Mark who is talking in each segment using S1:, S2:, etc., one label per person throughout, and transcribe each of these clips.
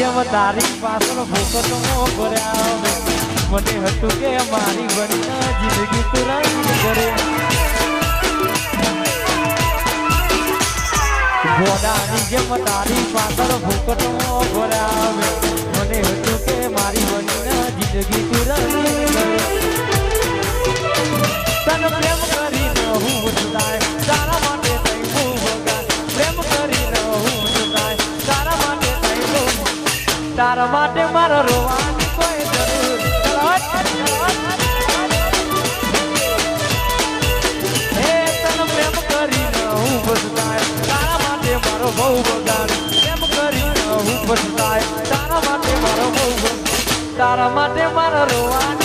S1: જેમ તારી પાછળ ભૂકો તો ભર્યા મને હતું કે મારી બની જિંદગી તુરંત કરે ગોડાની જેમ તારી પાછળ ભૂકો તો ભર્યા મને હતું કે મારી બની જિંદગી તુરંત કરે તન પ્રેમ કરીને હું જાય તારા માટે મારા રોવાની કોઈ જરૂર મારો બહુ બગાડ. એમ કરી હું પસ્તાય તારા માટે મારો બહુ તારા માટે મારો રોવાન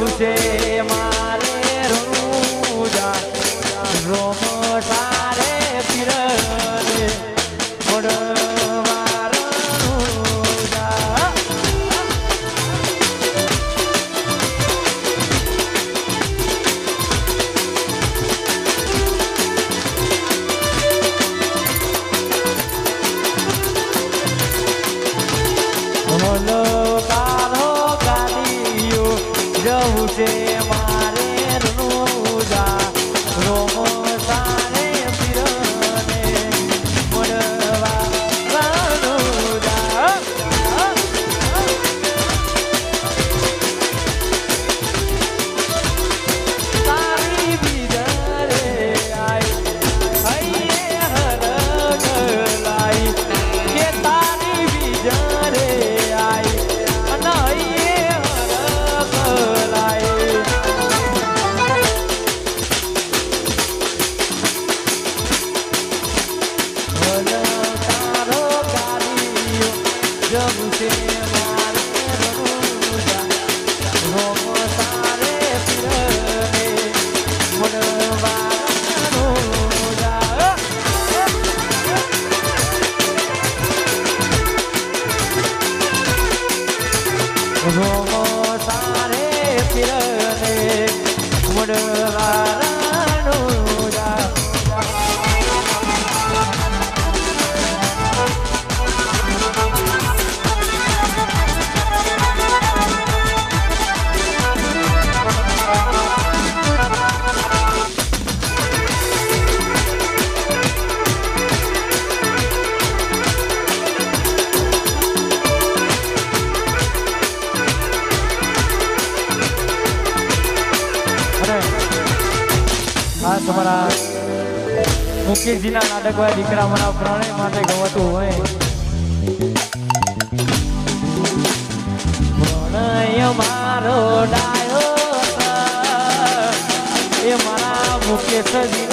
S1: você. મુકેશજીના નાટકવાળા દીકરા મારા પ્રણય માટે ગમતું હોય. પ્રણય મારો ડાયો એ મારા મુકેશજી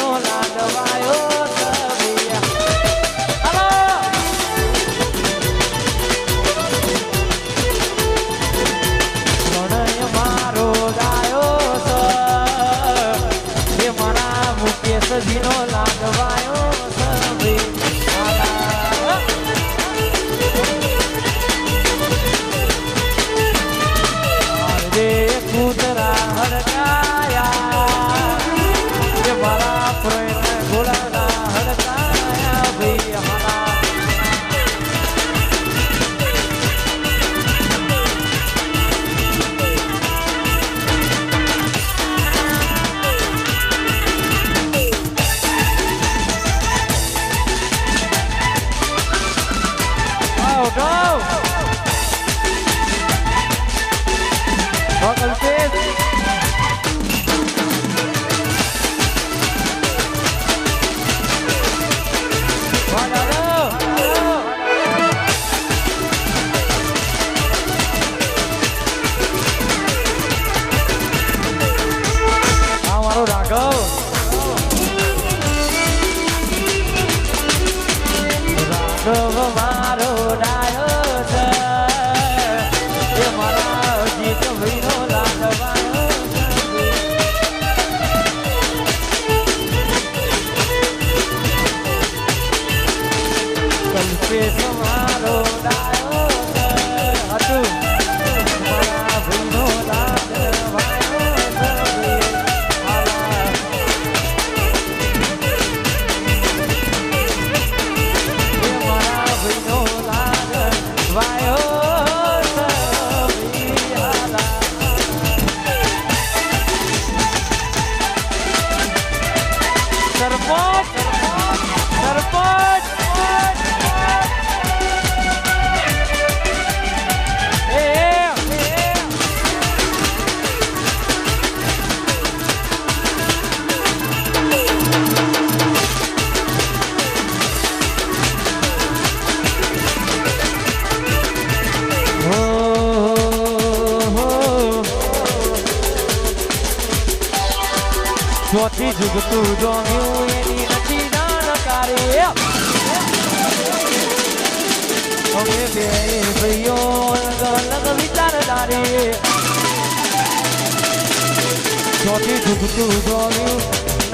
S1: ચોથી ઝૂકતું ગોળ્યું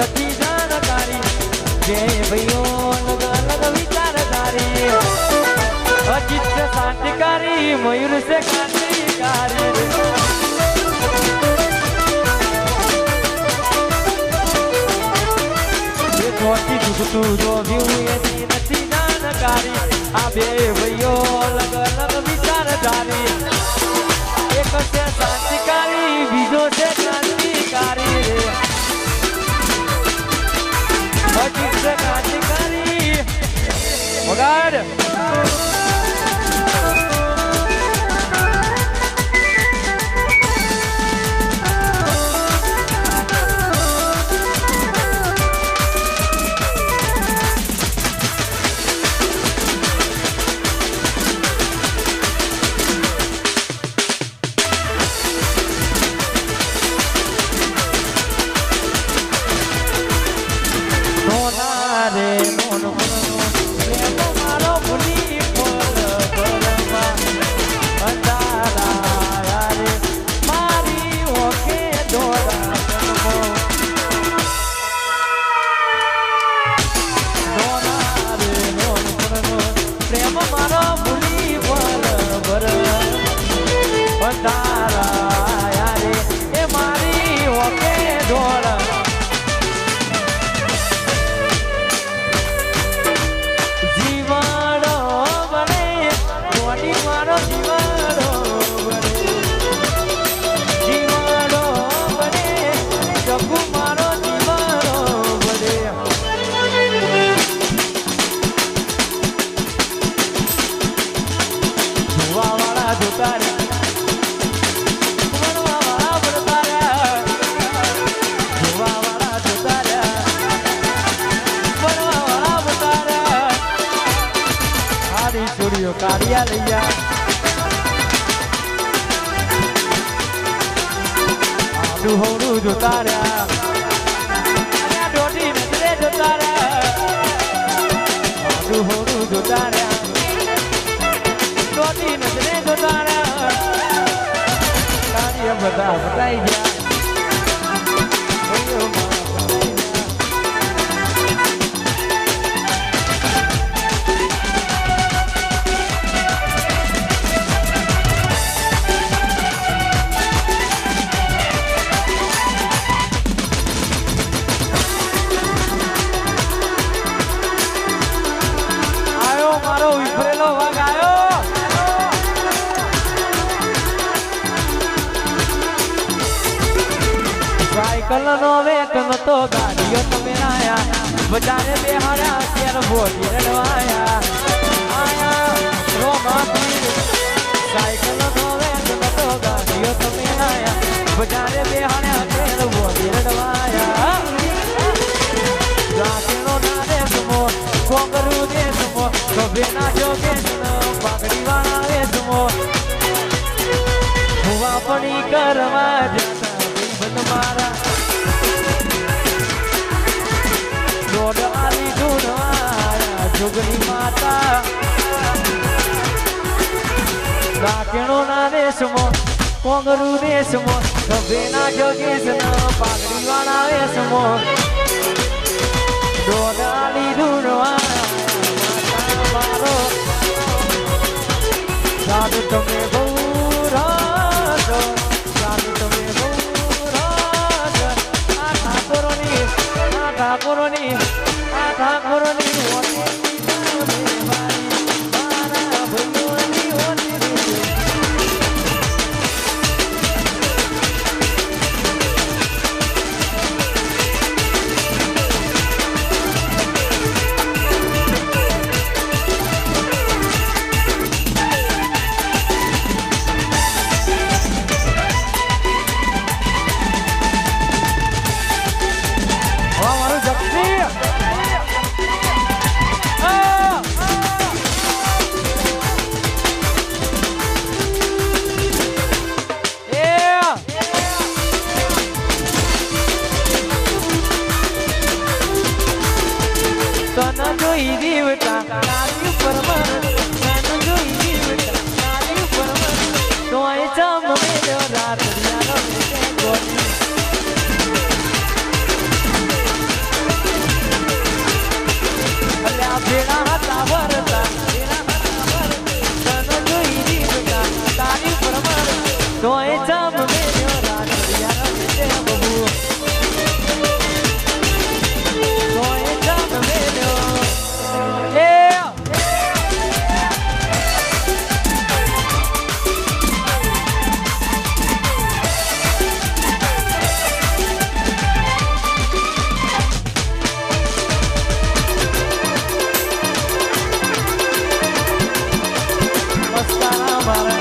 S1: નથી જાણ તારી જે ભાઈઓ અલગ લગ વિચાર તારી અચિત શાંતિકારી મયુર સે ક્રાંતિકારી. નોતી દુખતું જોવ્યું એની નથી નાનકારી આ બે ભાઈઓ અલગ અલગ વિચારધારી. એક છે ક્રાંતિકારી બીજો છે ક્રાંતિકારી રે છે ક્રાંતિકારી વગાડ કાઢિયા લઈ આડું હોડું જોતા રહ્યા દોઢી નજરે જોતા રહ્યા હોડું જોતા રહ્યા દોઢી નજરે જોતા રહ્યા બધા બતાઈ ગયા નો વેતન તો ગાડીઓ તમે આયા. બજારે બેહાડ્યા અત્યારે બોલી રડવાયા. આયા રોમાથી સાયકલ નો વેતન તો ગાડીઓ તમે આયા. બજારે બેહાડ્યા અત્યારે બોલી રડવાયા. જાતનો ના દેશમો કોંગરુ દેશમો કભે ના જોગે પાઘડી વાળા વેશમો ભુવા પડી કરવા રાકેણો ના દેશમાં, કોંગરુ દેશમાં કભે ના જોગેશ પાઘડી વાળા વેશમો. દોડાલી દૂરવાના મારો સાધુ તમે બહુ રાજો, સાધુ તમે બહુ આ ઠાકોરોની આ ઠાકોરોની આ ઠાકોરોની para